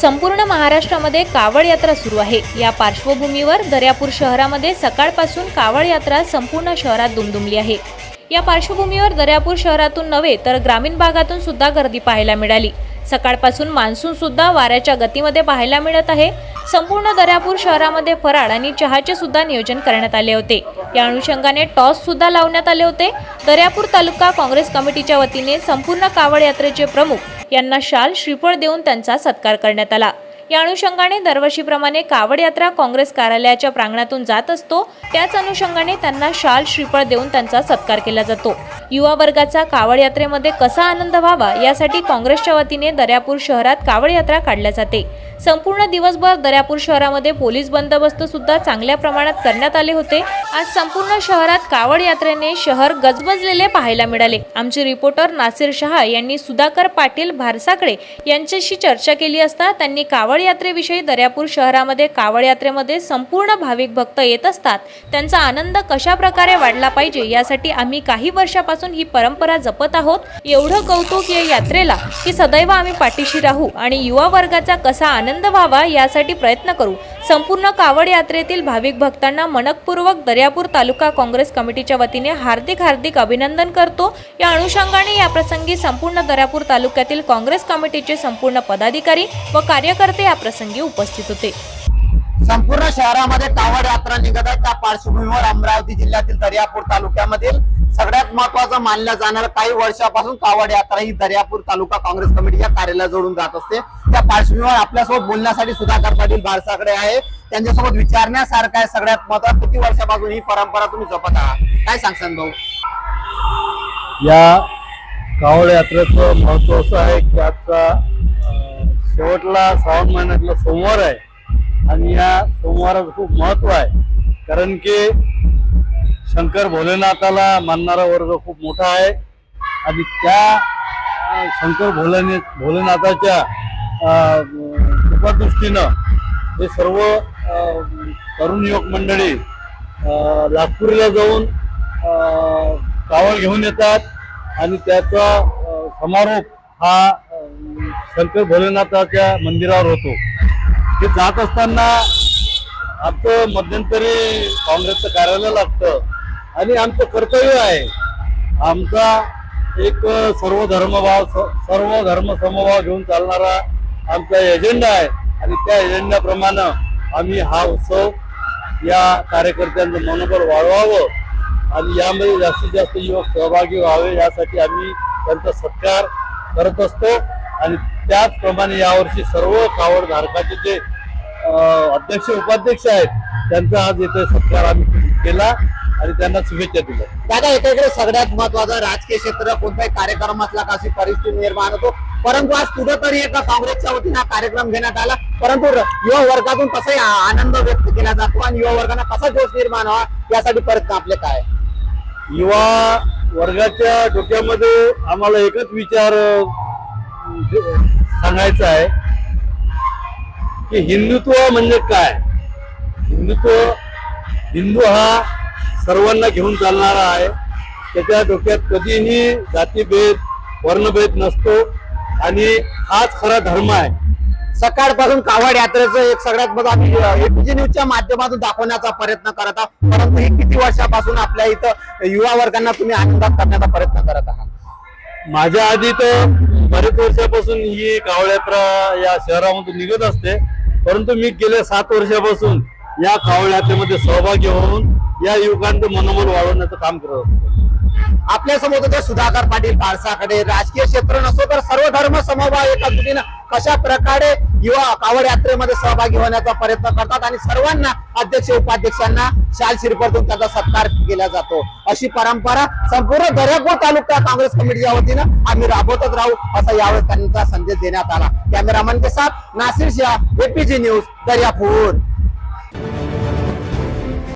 संपूर्ण महाराष्ट्रामध्ये कावड यात्रा सुरू आहे. या पार्श्वभूमीवर दर्यापूर शहरामध्ये सकाळपासून कावड यात्रा संपूर्ण शहरात दुमदुमली आहे. या पार्श्वभूमीवर दर्यापूर शहरातून नव्हे तर ग्रामीण भागातून सुद्धा गर्दी पाहायला मिळाली. सकाळपासून मान्सून सुद्धा वाऱ्याच्या गतीमध्ये पाहायला मिळत आहे. संपूर्ण दर्यापूर शहरामध्ये फराळ आणि चहाचे सुद्धा नियोजन करण्यात आले होते. या अनुषंगाने टॉस सुद्धा लावण्यात आले होते. दर्यापूर तालुका काँग्रेस कमिटीच्या वतीने संपूर्ण कावड यात्रेचे प्रमुख यांना शाल श्रीफळ देऊन त्यांचा सत्कार करण्यात आला. या अनुषंगाने दरवर्षीप्रमाणे कावड यात्रा काँग्रेस कार्यालयाच्या प्रांगणातून जात असतो. त्याच अनुषंगाने त्यांना शाल श्रीफळ देऊन त्यांचा सत्कार केला जातो. युवा वर्गाचा कावड यात्रेमध्ये कसा आनंद व्हावा यासाठी काँग्रेसच्या वतीने दर्यापूर शहरात कावड यात्रा काढल्या जाते. संपूर्ण दिवसभर दर्यापूर शहरामध्ये पोलीस बंदोबस्त सुद्धा चांगल्या प्रमाणात करण्यात आले होते. आज संपूर्ण शहरात कावड यात्रेने शहर गजबजलेले पाहायला मिळाले. आमचे रिपोर्टर नासिर शहा यांनी सुधाकर पाटील भारसाकडे यांच्याशी चर्चा केली असता त्यांनी कावड यात्रेविषयी दर्यापूर शहरामध्ये कावड यात्रेमध्ये संपूर्ण भाविक भक्त येत असतात. त्यांचा आनंद कशा प्रकारे वाढला पाहिजे यासाठी आम्ही काही वर्षापासून ही परंपरा जपत आहोत. एवढं कौतुक या यात्रेला की सदैव आम्ही पाठीशी राहू आणि युवा वर्गाचा कसा आनंद व्हावा यासाठी प्रयत्न करू. संपूर्ण कावड यात्रेतील भाविक भक्तांना मनकपूर्वक दर्यापूर तालुका काँग्रेस कमिटीच्या वतीने हार्दिक हार्दिक अभिनंदन करतो. या अनुषंगाने या प्रसंगी संपूर्ण दर्यापूर तालुक्यातील काँग्रेस कमिटीचे संपूर्ण पदाधिकारी व कार्यकर्ते या प्रसंगी उपस्थित होते. संपूर्ण शहरामध्ये कावड यात्रा निघत आहे. त्या पार्श्वभूमीवर अमरावती जिल्ह्यातील दर्यापूर तालुक्यामधील सगळ्यात महत्वाचं मानलं जाणारं काही वर्षापासून कावड यात्रा ही दर्यापूर तालुका काँग्रेस कमिटीच्या कार्यालयात जोडून जात असते. त्या पार्श्वभूमीवर आपल्यासोबत बोलण्यासाठी सुधाकर पाटील बारसाकडे आहे. त्यांच्यासोबत विचारण्यासारखं आहे सगळ्यात महत्वाचं किती वर्षापासून ही परंपरा तुम्ही जपत आहात? काय सांगसान भाऊ? या कावड यात्रेचं महत्त्व असं आहे की आजचा शेवटला श्रावण महिन्यातला सोमवार आहे. आणि या सोमवाराचं खूप महत्त्व आहे. कारण की शंकर भोलेनाथाला मानणारा वर्ग खूप मोठा आहे. आणि त्या शंकर भोलेने भोलेनाथाच्या कृपादृष्टीनं हे सर्व तरुण युवक मंडळी नागपूरला जाऊन कावळ घेऊन येतात. आणि त्याचा समारोप हा शंकर भोलेनाथाच्या मंदिरावर होतो. ते जात असताना आमचं मध्यंतरी काँग्रेसचं कार्यालय लागतं. आणि आमचं कर्तव्य आहे. आमचा एक सर्व धर्मभाव स- सर्व धर्म समभाव घेऊन चालणारा आमचा एजेंडा आहे. आणि त्या एजेंड्याप्रमाणे आम्ही हा उत्सव या कार्यकर्त्यांचं मनोबल वाढवावं. आणि यामध्ये जास्तीत जास्त युवक सहभागी व्हावे यासाठी आम्ही त्यांचा सत्कार करत असतो. आणि त्याचप्रमाणे यावर्षी सर्व कावड धारकाचे जे अध्यक्ष उपाध्यक्ष आहेत त्यांचा आज इथे सत्कार आम्ही केला आणि त्यांना शुभेच्छा दिल्या. दादा एकीकडे सगळ्यात महत्वाचं राजकीय क्षेत्र कोणत्याही कार्यक्रमातला कशी परिस्थिती निर्माण होतो? परंतु आज कुठं तरी एका काँग्रेसच्या वतीने हा कार्यक्रम घेण्यात आला. परंतु युवा वर्गातून कसाही आनंद व्यक्त केला जातो आणि युवा वर्गांना कसा जोश निर्माण व्हावा? यासाठी प्रयत्न आपले काय? युवा वर्गाच्या डोक्यामध्ये आम्हाला एकच विचार सांगायचा आहे की हिंदुत्व म्हणजे काय? हिंदुत्व हिंदू हा सर्वांना घेऊन चालणारा आहे. त्याच्या डोक्यात कधीही जातीभेद वर्णभेद नसतो आणि हाच खरा धर्म आहे. सकाळपासून कावड यात्रेचं एक सगळ्यात मोठं आम्ही एपीजी न्यूजच्या माध्यमातून दाखवण्याचा प्रयत्न करत आहोत. परंतु हे किती वर्षापासून आपल्या इथं युवा वर्गांना तुम्ही आनंदात करण्याचा प्रयत्न करत आहात? माझ्या आधी तर बरेच वर्षापासून ही कावळ्यात्रा या शहरामधून निघत असते. परंतु मी गेल्या सात वर्षापासून या कावळ्यात्रेमध्ये सहभागी होऊन या युवकांचं मनोबल वाढवण्याचं काम करत असतो. आपल्यासमोर सुधाकर पाटील पारसाकडे राजकीय क्षेत्र नसो तर सर्व धर्म समभाव एका कशा प्रकारे युवा कावड यात्रेमध्ये सहभागी होण्याचा प्रयत्न करतात आणि सर्वांना अध्यक्ष उपाध्यक्षांना शाल शिरपडून त्याचा सत्कार केला जातो. अशी परंपरा संपूर्ण दर्यापूर तालुका काँग्रेस कमिटीच्या वतीनं आम्ही राबवतच राहू असा यावेळी त्यांचा संदेश देण्यात आला. कॅमेरामन के साथ नासिर शाह एपीजी न्यूज दर्यापूर.